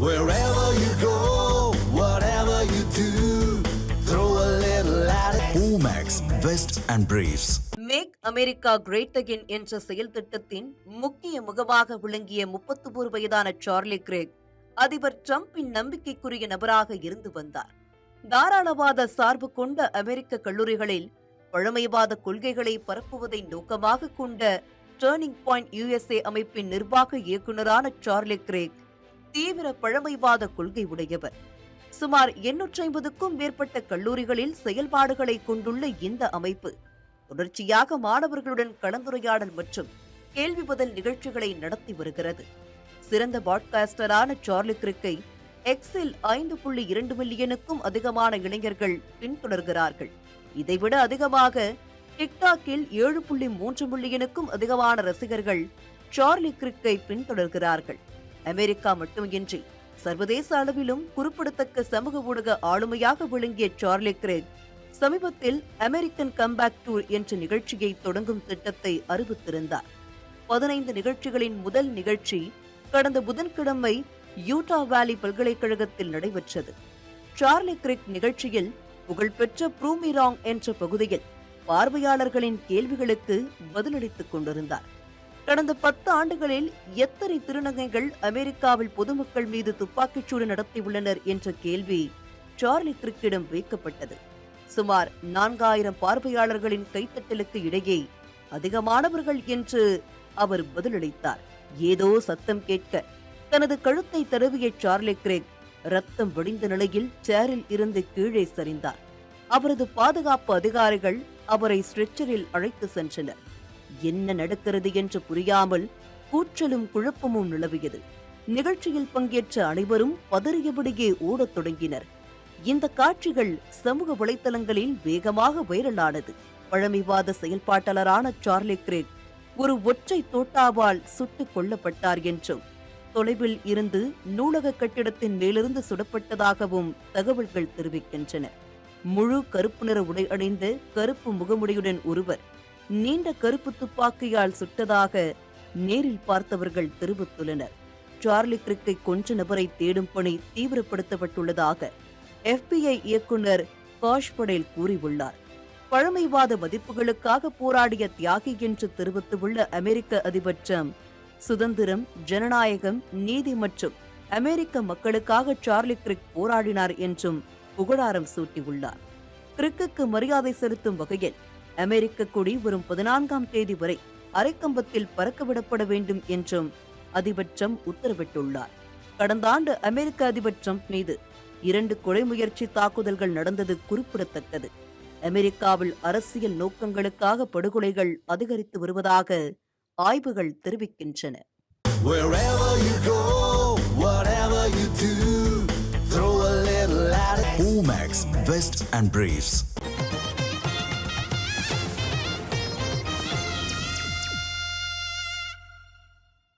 Wherever you go, whatever you do, throw a little at it. Omax, Vest and Briefs. Make America great again என்ற செயல் திட்டத்தின் முக்கிய முகமாக விளங்கிய முப்பத்தி ஒரு வயதான சார்லி கிரேக் அதிபர் டிரம்பின் நம்பிக்கைக்குரிய நபராக இருந்து வந்தார் தாராளவாத சார்பு கொண்ட அமெரிக்க கல்லூரிகளில் பழமைவாத கொள்கைகளை பரப்புவதை நோக்கமாக கொண்ட டேர்னிங் பாயிண்ட் யுஎஸ்ஏ அமைப்பின் நிர்வாக இயக்குநரான சார்லி கிரேக் தீவிர பழமைவாத கொள்கை உடையவர். சுமார் எண்ணூற்றி ஐம்பதுக்கும் மேற்பட்ட கல்லூரிகளில் செயல்பாடுகளை கொண்டுள்ள இந்த அமைப்பு தொடர்ச்சியாக மாணவர்களுடன் கலந்துரையாடல் மற்றும் கேள்வி பதில் நிகழ்ச்சிகளை நடத்தி வருகிறது. சிறந்த பாட்காஸ்டரான சார்லி கிரிக்கை எக்ஸில் ஐந்து புள்ளி இரண்டு மில்லியனுக்கும் அதிகமான இளைஞர்கள் பின்தொடர்கிறார்கள். இதைவிட அதிகமாக டிக்டாக்கில் ஏழு புள்ளி மூன்று மில்லியனுக்கும் அதிகமான ரசிகர்கள் சார்லி கிரிக்கை பின்தொடர்கிறார்கள். அமெரிக்கா மட்டுமின்றி சர்வதேச அளவிலும் குறிப்பிடத்தக்க சமூக ஊடக ஆளுமையாக விளங்கிய சார்லி கிரேக் சமீபத்தில் அமெரிக்கன் கம்பேக் டூர் என்ற நிகழ்ச்சியை தொடங்கும் திட்டத்தை அறிவித்திருந்தார். பதினைந்து நிகழ்ச்சிகளின் முதல் நிகழ்ச்சி கடந்த புதன்கிழமை யூட்டா வேலி பல்கலைக்கழகத்தில் நடைபெற்றது. சார்லி கிரிக் நிகழ்ச்சியில் புகழ்பெற்ற ப்ரூமிராங் என்ற பகுதியில் பார்வையாளர்களின் கேள்விகளுக்கு பதிலளித்துக் கொண்டிருந்தார். கடந்த பத்து ஆண்டுகளில் எத்தனை திருநங்கைகள் அமெரிக்காவில் பொதுமக்கள் மீது துப்பாக்கிச்சூடு நடத்தியுள்ளனர் என்ற கேள்வி சார்லி கிரிக்கிடம் வைக்கப்பட்டது. சுமார் நான்காயிரம் பார்வையாளர்களின் கைத்தட்டலுக்கு இடையே அதிகமானவர்கள் என்று அவர் பதிலளித்தார். ஏதோ சத்தம் கேட்க தனது கழுத்தை தடவிய சார்லி கிரேக் ரத்தம் வடிந்த நிலையில் சேரில் இருந்து கீழே சரிந்தார். அவரது பாதுகாப்பு அதிகாரிகள் அவரை ஸ்ட்ரெச்சரில் அழைத்து சென்றனர். என்ன நடக்கிறது என்று புரியாமல் கூச்சலும் குழப்பமும் நிலவியது. நிகழ்ச்சியில் பங்கேற்ற அனைவரும் பதறியபடியே ஓடத் தொடங்கினர். இந்த காட்சிகள் சமூக வலைத்தளங்களில் வேகமாக வைரலானது. பழமைவாத செயல்பாட்டாளரான சார்லி கிரேக் ஒரு ஒற்றை தோட்டாவால் சுட்டுக் கொல்லப்பட்டார் என்றும் தொலைவில் இருந்து நூலக கட்டிடத்தின் மேலிருந்து சுடப்பட்டதாகவும் தகவல்கள் தெரிவிக்கின்றன. முழு கருப்பு நிற உடை அணிந்த கருப்பு முகமுடியுடன் ஒருவர் நீண்ட கருப்பு துப்பாக்கியால் சுட்டதாக நேரில் பார்த்தவர்கள் தெரிவித்துள்ளனர். சார்லி கிரிக்கை கொன்ற நபரை தேடும் பணி தீவிரப்படுத்தப்பட்டுள்ளதாக எஃபிஐ இயக்குனர் காஷ் படேல் கூறியுள்ளார். பழமைவாத மதிப்புகளுக்காக போராடிய தியாகி என்று தெரிவித்துள்ள அமெரிக்க அதிபர் ட்ரம்ப் சுதந்திரம் ஜனநாயகம் நீதி மற்றும் அமெரிக்க மக்களுக்காக சார்லி கிரிக் போராடினார் என்றும் புகழாரம் சூட்டியுள்ளார். கிரிக்குக்கு மரியாதை செலுத்தும் வகையில் அமெரிக்க கொடி வரும் பதினான்காம் தேதி வரை அரைக்கம்பத்தில் பறக்கவிடப்பட வேண்டும் என்றும் அதிபர் ட்ரம்ப் உத்தரவிட்டுள்ளார் கடந்த ஆண்டு அமெரிக்க அதிபர் ட்ரம்ப் மீது இரண்டு கொலை முயற்சி தாக்குதல்கள் நடந்தது குறிப்பிடத்தக்கது அமெரிக்காவில் அரசியல் நோக்கங்களுக்காக படுகொலைகள் அதிகரித்து வருவதாக ஆய்வுகள் தெரிவிக்கின்றன. Omax, Vest and Briefs.